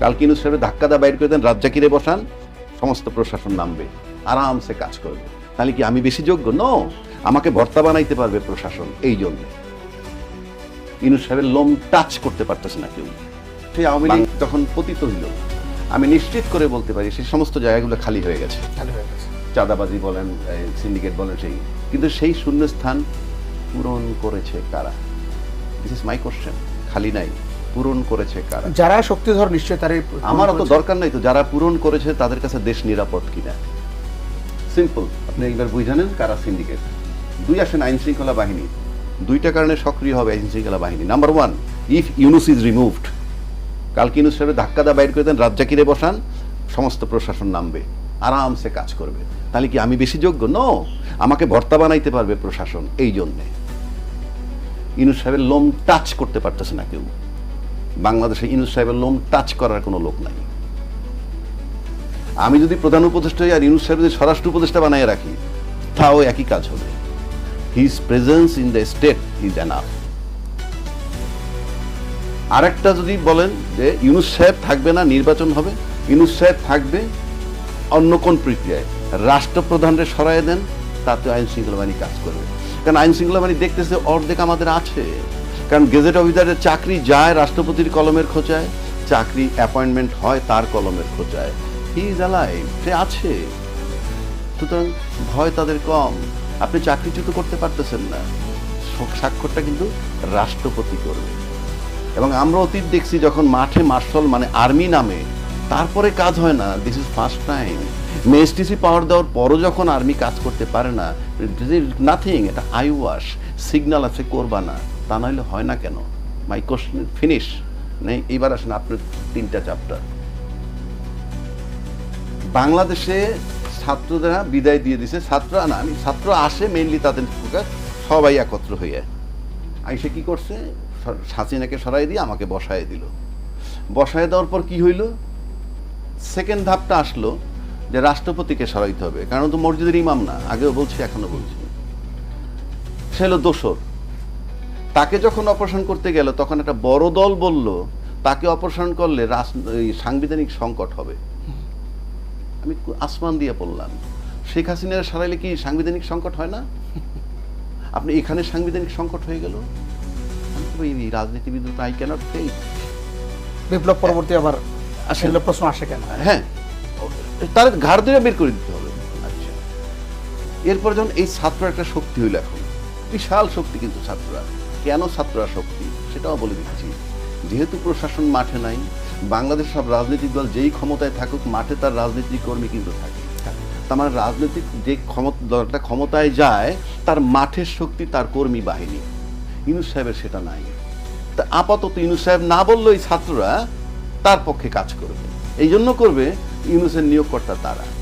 কালকে ইউনুস সাহেবের ধাক্কা দা বাইর করে দেন রাজ্জাকিরে বসান সমস্ত প্রশাসন নামবে আরামসে কাজ করবে। তাহলে কি আমি বেশি যোগ্য? ন আমাকে ভর্তা বানাইতে পারবে প্রশাসন এই জন্য। ইউনুস সাহেবের লোম টাচ করতে পারতেছে না কেউ। সেই আওয়ামী লীগ যখন পতিত হইল আমি নিশ্চিত করে বলতে পারি সেই সমস্ত জায়গাগুলো খালি হয়ে গেছে। খালি হয়ে গেছে। চাঁদাবাজি বলেন সিন্ডিকেট বলেন সেই। কিন্তু সেই শূন্যস্থান পূরণ করেছে কারা? দিস ইজ মাই কোশ্চেন খালি নাই। পূরণ করেছে কারা? যারা শক্তিধর নিশ্চয় তারই আমার অত দরকার নাই তো যারা পূরণ করেছে তাদের কাছে দেশ নিরাপদ কিনা। সিম্পল আপনি একবার বুঝানেন কারা সিন্ডিকেট দুই আসেন আইন শৃঙ্খলা বাহিনী। দুইটা কারণে সক্রিয় হবে আইন শৃঙ্খলা বাহিনী। Number one if Yunus is removed কালকে ইউনুস সাহেবের ধাক্কা দা বাইর করে দেন রাজ্জাকিরে বসান সমস্ত প্রশাসন নামবে আরামসে কাজ করবে। তাহলে কি আমি বেশি যোগ্য? ন আমাকে ভর্তা বানাইতে পারবে প্রশাসন এই জন্যে। ইউনুস সাহেবের লোম টাচ করতে পারতেছে না কেউ। বাংলাদেশে ইউনুস সাহেবের লোম টাচ করার কোনো লোক নাই। আমি যদি প্রধান উপদেষ্টা আর ইউনুস সাহেব যদি স্বরাষ্ট্র উপদেষ্টা বানায় রাখি, তাও একই কাজ হবে। His presence in the state is enough আরেকটা যদি বলেন যে ইউনুস সাহেব থাকবে না, নির্বাচন হবে ইউনুস সাহেব থাকবে, অন্য কোন প্রক্রিয়ায়? রাষ্ট্রপ্রধানরে সরাই দেন, তাতে আইন শৃঙ্খলা বাহিনী কাজ করবে। কারণ আইন শৃঙ্খলা বাহিনী দেখতেছে অর্ধেক আমাদের আছে। কারণ গেজেট অফিসারের চাকরি যায় রাষ্ট্রপতির কলমের খোঁচায় চাকরি অ্যাপয়েন্টমেন্ট হয় তার কলমের খোঁচায় হি ইজ অ্যালাইভ সে আছে। সুতরাং ভয় তাদের কম। আপনি চাকরিচ্যুত করতে পারতেছেন না। স্বাক্ষরটা কিন্তু রাষ্ট্রপতি করবে। এবং আমরা অতীত দেখছি যখন মাঠে মার্শাল মানে আর্মি নামে তারপরে কাজ হয় না দিস ইজ ফার্স্ট টাইম মেএসটিসি পাওয়ার দেওয়ার পরও যখন আর্মি কাজ করতে পারে না নাথিং এটা আই ওয়াশ সিগন্যাল আছে করবা না, তা নাহলে হয় না কেন? মাই কোশ্চেন ফিনিশ নেই এইবার আসেন আপনার তিনটা চ্যাপ্টার বাংলাদেশে ছাত্ররা বিদায় দিয়ে দিছে ছাত্র না, আমি ছাত্র আসে মেইনলি তাদের ফোকাস সবাই একত্র হয়ে। আইসে কি করছে? স- হাসিনাকে সরাই দিয়ে আমাকে বসায় দিল। বসায় দেওয়ার পর কি হইল? সেকেন্ড ধাপটা আসলো যে রাষ্ট্রপতিকে সরাইতে হবে। কারণ তো মসজিদের ইমাম না, আগেও বলছি এখনও বলছি। সে হলো দোসর। তাকে যখন অপারেশন করতে গেল, তখন একটা বড় দল বলল, তাকে অপারেশন করলে সাংবিধানিক সংকট হবে। আমি আসমান দিয়ে পড়লাম। শেখ হাসিনার সারাইলে কি সাংবিধানিক সংকট হয় না? আপনি এখানে সাংবিধানিক সংকট হয়ে গেল? রাজনীতিবিদ আই ক্যানট ফেল বিপ্লব পরবর্তী আবার আসেন। সেগুলো প্রশ্ন আসে কেন? হ্যাঁ। তার ঘাড় ধরে বের করে দিতে হবে। আচ্ছা। এরপর যখন এই ছাত্র একটা শক্তি হইল এখন, বিশাল শক্তি কিন্তু ছাত্ররা। কেন ছাত্ররা শক্তি? সেটাও বলে দিচ্ছি। যেহেতু প্রশাসন মাঠে নাই, বাংলাদেশ সব রাজনৈতিক দল যেই ক্ষমতায় থাকুক, মাঠে তার রাজনৈতিক কর্মী কিন্তু থাকে। তার মানে রাজনৈতিক যে ক্ষমতা, দলটা ক্ষমতায় যায়, তার মাঠের শক্তি তার কর্মী বাহিনী। ইউনুস সাহেবের সেটা নাই। তা আপাতত ইউনুস সাহেব না বললেও এই ছাত্ররা তার পক্ষে কাজ করবে। এই জন্য করবে ইউনুসের নিয়োগকর্তা তারা।